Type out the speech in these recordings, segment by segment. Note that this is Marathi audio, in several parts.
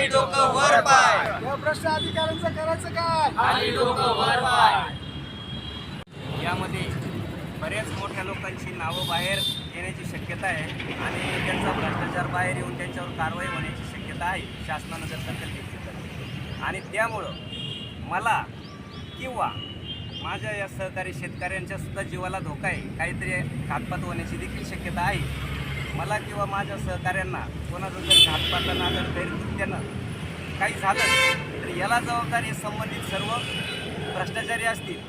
खाली डोकं वर पाय. या भ्रष्ट अधिकाऱ्यांचं करायचं काय? खाली डोकं वर पाय. यामध्ये बऱ्याच मोठ्या लोकांची नावं बाहेर येण्याची शक्यता आहे आणि त्यांचा भ्रष्टाचार बाहेर येऊन त्यांच्यावर कारवाई होण्याची शक्यता आहे शासनानं जर दखल घेतली तर. आणि त्यामुळं मला किंवा माझ्या या सहकारी शेतकऱ्यांच्या सुद्धा जीवाला धोका आहे. काहीतरी घातपात होण्याची देखील शक्यता आहे. मला किंवा माझ्या सहकाऱ्यांना कोणाचं जर घातपातानं जर गैरकृत्यानं काही झालं तर याला जबाबदारी संबंधित सर्व भ्रष्टाचारी असतील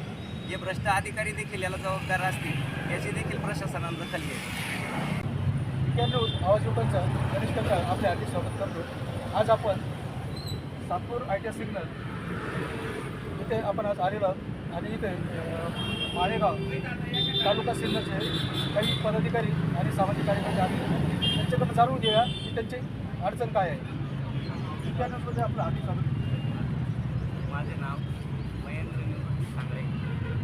जे भ्रष्ट अधिकारी देखील याला जबाबदार असतील याची देखील प्रशासनानं दखल घ्यावी. आवाज लोकांचा गणेश कक्का आपल्या हार्दिक स्वागत करतो आज आपण सातपूर आय टी सिग्नल इथे आपण आज आलेलो आहोत. आणि इथे माळेगाव तालुका सिग्नलचे काही पदाधिकारी आणि सामाजिक कार्यकर्ते आले. त्यांच्याकडून जाणून घेऊया की त्यांची अडचण काय आहे. त्यानंतर आपलं आधी चालू माझे नाव महेंद्र सांगळे.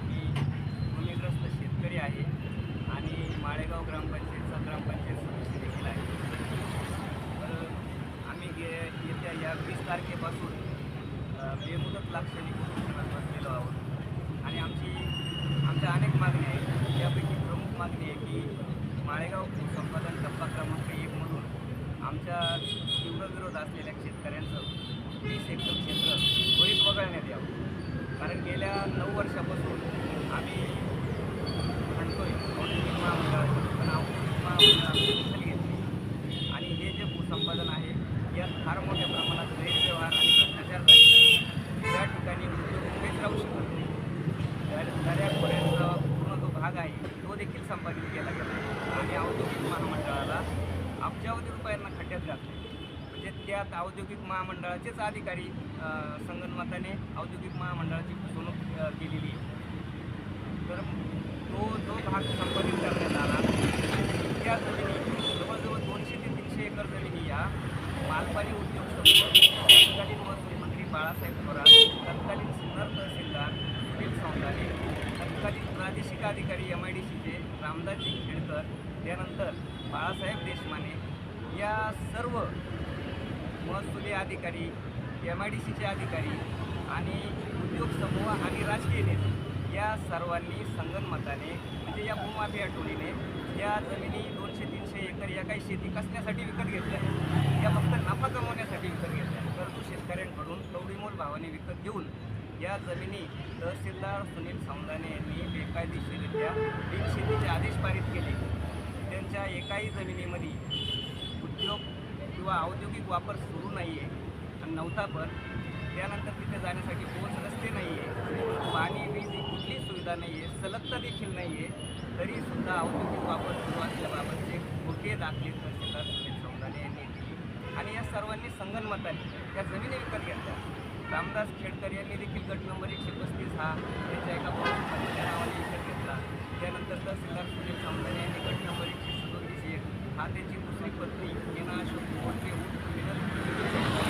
मी भूमिग्रस्त शेतकरी आहे आणि माळेगाव ग्रामपंचायतचा ग्रामपंचायत सदस्य देखील आहे. तर आम्ही गे येत्या या वीस तारखेपासून बेमुदत लाक्षणिक उपोषणात बसलेलो आहोत आणि आमची आमच्या अनेक मागण्या आहेत यापैकी प्रमुख मागणी आहे की माळेगाव भूसंपादन टप्पा क्रमांक एकमधून आमच्या तीव्र विरोध असलेल्या शेतकऱ्यांचं वीस एकर क्षेत्र त्वरित वगळण्यात यावं. कारण गेल्या नऊ वर्षापासून आम्ही म्हणतोय औद्योगिक महामंडळाची पण औद्योगिक महामंडळाची दखल घेतली. आणि हे जे भूसंपादन आहे यात फार मोठ्या प्रमाणात गैरव्यवहार आणि भ्रष्टाचार झालेला आहे. त्या ठिकाणी उद्योग उभेच राहू शकत नाही दर- दर्यापर्यंत पूर्ण जो भाग आहे तो देखील संपादित केला गेला आहे आणि औद्योगिक महामंडळाला अब्जावधी रुपयांना खड्ड्यात घातले यात त्यात औद्योगिक महामंडळाचेच अधिकारी संगणमताने औद्योगिक महामंडळाची फसवणूक केलेली आहे. तर तो जो भाग संपादित करण्यात आला. त्या जमिनी जवळजवळ दोनशे ते तीनशे एकर जमिनी या मालपाणी उद्योग तत्कालीन महसूल मंत्री बाळासाहेब थोरात तत्कालीन सिन्नर तहसीलदार सुनील सौंदाने तत्कालीन प्रादेशिक अधिकारी एम आय डी सीचे रामदासजी खेडकर त्यानंतर बाळासाहेब देशमाने या सर्व महसुली अधिकारी एम आय डी सीचे अधिकारी आणि उद्योग समूह आणि राजकीय नेते या सर्वांनी संगनमताने म्हणजे या भूमाफिया टोळीने या जमिनी दोनशे तीनशे एकर या काही शेती कसण्यासाठी विकत घेतल्या आहेत. या फक्त नफा कमवण्यासाठी विकत घेतल्या आहेत. परंतु शेतकऱ्यांकडून कवडीमोल भावाने विकत घेऊन या जमिनी तहसीलदार सुनील सौंदाने यांनी बेकायदेशीरित्या बिनशेतीचे आदेश पारित केले त्यांच्या एकाही जमिनीमध्ये उद्योग किंवा औद्योगिक वापर सुरू नाही आहे आणि नव्हता पण त्यानंतर तिथे जाण्यासाठी पोच रस्ते नाही आहे पाणी वीज ही कुठलीच सुविधा नाही आहे सलगता देखील नाही आहे तरीसुद्धा औद्योगिक वापर सुरू असल्याबाबतचे खोटे दाखले तहसीलदार सुनील चौदाने यांनी आणि या सर्वांनी संगनमताने त्या जमिनी विकत घेतल्या. रामदास खेडकर यांनी देखील गट नंबर एकशे पस्तीस हा त्यांच्या एका पक्षाच्या नावाने विकत घेतला. त्यानंतर तहसीलदार सुनील चौदाने यांनी गट नंबर एकशे सदोतीस एक हा त्याची दुसरी पत्नी येना अशोक कोटके उर्फ विनोद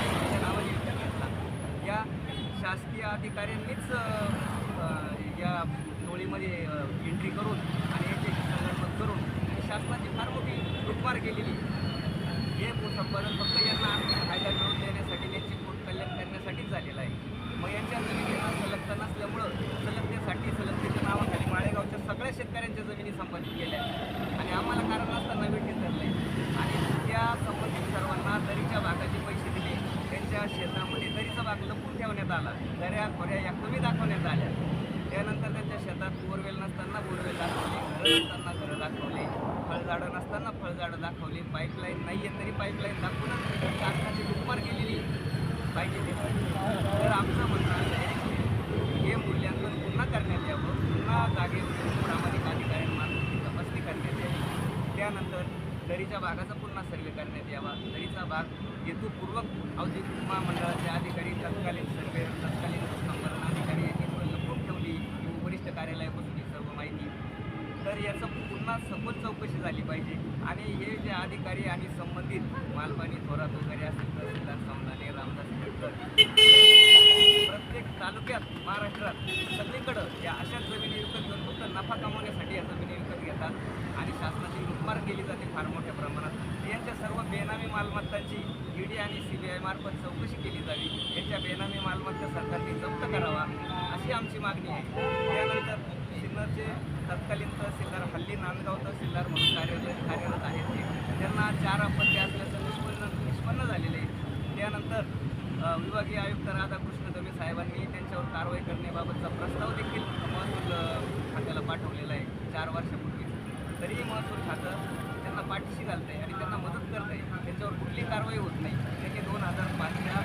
यांच्या नावाने विकत घेतला या शासकीय अधिकाऱ्यांनीच या टोळीमध्ये एंट्री करून आणि याचे संघटन करून शासनाची फार मोठी लुटमार केलेली हे भूसंपादन फक्त यांना फायदा मिळवून देण्यासाठी त्यांची पोट कल्याण करण्यासाठीच झालेलं आहे. मग यांच्या जमिनीला संलग्न नसल्यामुळं सलगतेसाठी सलगतेच्या नावाखाली माळेगावच्या सगळ्या शेतकऱ्यांच्या जमिनी संपादित केल्या आणि आम्हाला कारण असताना भेटीत धरले आणि त्या संबंधित सर्वांना दरीच्या भागाचे पैसे दिले. त्यांच्या शेत दरीचा भाग लपून ठेवण्यात आला दऱ्या खोऱ्या या कमी दाखवण्यात आल्या. त्यानंतर त्यांच्या शेतात बोरवेल नसताना बोरवेल दाखवले घरं नसताना घरं दाखवले फळझाडं नसताना फळझाडं दाखवली पाईपलाईन नाही आहे तरी पाईपलाईन दाखवूनच शासनाची लुटमार केलेली. पाहिजे तर आमचं म्हणणं असं आहे की हे मूल्यांकन पुन्हा करण्यात यावं. पुन्हा जागेवर प्रामाणिक अधिकाऱ्यांमार्फत तपासणी करण्यात यावी. त्यानंतर दरीच्या भागाचा पुन्हा सर्वे करण्यात यावा. दरीचा भाग हेतूपूर्वक औद्योगिक महामंडळाचे अधिकारी तत्कालीन सर्वे तत्कालीन संकलन अधिकारी यांनी लपवून ठेवली. किंवा वरिष्ठ कार्यालयापासून ही सर्व माहिती. तर याचं पुन्हा सखोल चौकशी झाली पाहिजे. आणि हे जे अधिकारी आणि संबंधित मालपाणी थोरात वगैरे असतील तहसीलदार समजाने रामदास खेडकर प्रत्येक तालुक्यात महाराष्ट्रात सगळीकडं या अशा जमिनी विकत घेऊन फक्त नफा कमवण्यासाठी या जमिनी विकत घेतात. आणि शासनाची लुटमार केली जाते फार मोठ्या प्रमाणात यांच्या सर्व बेनामी मालमत्तांची ईडी आणि सी बी आयमार्फत चौकशी केली जावी. यांच्या बेनामी मालमत्ता सरकारने जप्त करावा अशी आमची मागणी आहे. त्यानंतर सिन्नरचे तत्कालीन तहसीलदार हल्ली नांदगाव तहसीलदार म्हणून कार्यरत कार्यरत आहेत ते. त्यांना चार आपत्ती असल्याचं निष्पन्न निष्पन्न झालेले आहे. त्यानंतर विभागीय आयुक्त राधाकृष्ण दमे साहेबांनी त्यांच्यावर कारवाई करण्याबाबतचा प्रस्ताव देखील महसूल खात्याला पाठवलेला आहे. चार वर्षापूर्वी. तरीही महसूल खातं त्यांना पाठीशी घालत आहे आणि त्यांना मदत करत आहे त्यांच्यावर कुठली कारवाई होत नाही. त्यांनी दोन हजार पाचच्या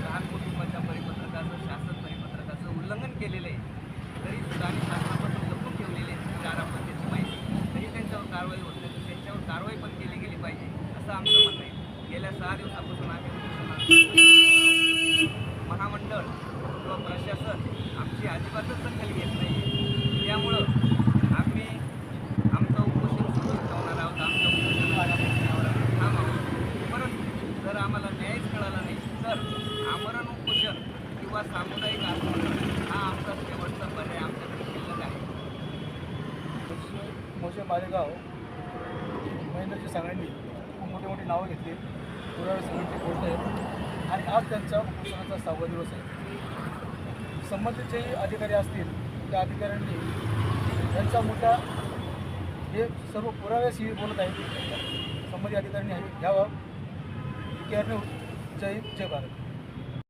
लहान कुटुंबाच्या परिपत्रकाचं शासन परिपत्रकाचं उल्लंघन केलेलं आहे. तरी सुद्धा आणि शासनापासून लपून ठेवलेले आहे. म्हणजे चार आपण त्याची माहिती तरी त्यांच्यावर कारवाई होत नाही. तर त्यांच्यावर कारवाई पण केली गेली पाहिजे असं आमचं म्हणणं आहे. गेल्या सहा दिवसापासून आम्ही महामंडळ किंवा प्रशासन आमची अजिबातच दखल घेत नाही. त्यामुळं आम्ही आमचं उपोषण सुरू ठेवणार आहोत आमच्या उपोषणावर ठाम आहोत परंतु जर आम्हाला न्यायच कळाला नाही तर आमरण उपोषण किंवा सामुदायिक आंदोलन हा आमचा शेवटचा पर्याय आमच्याकडे शिल्लक आहे मोठे मालेगाव महेंद्रजी सांगण्यांनी खूप मोठी मोठी नावं घेतली. पुरावे समिती बोलत आहेत. आणि आज त्यांचा उपोषणाचा सहावा दिवस आहे. संबंधित जे अधिकारी असतील त्या अधिकाऱ्यांनी त्यांचा मुद्दा हे सर्व पुराव्याशी बोलत आहेत. संबंधित अधिकाऱ्यांनी घ्यावा. Care news. जय हिंद जय भारत.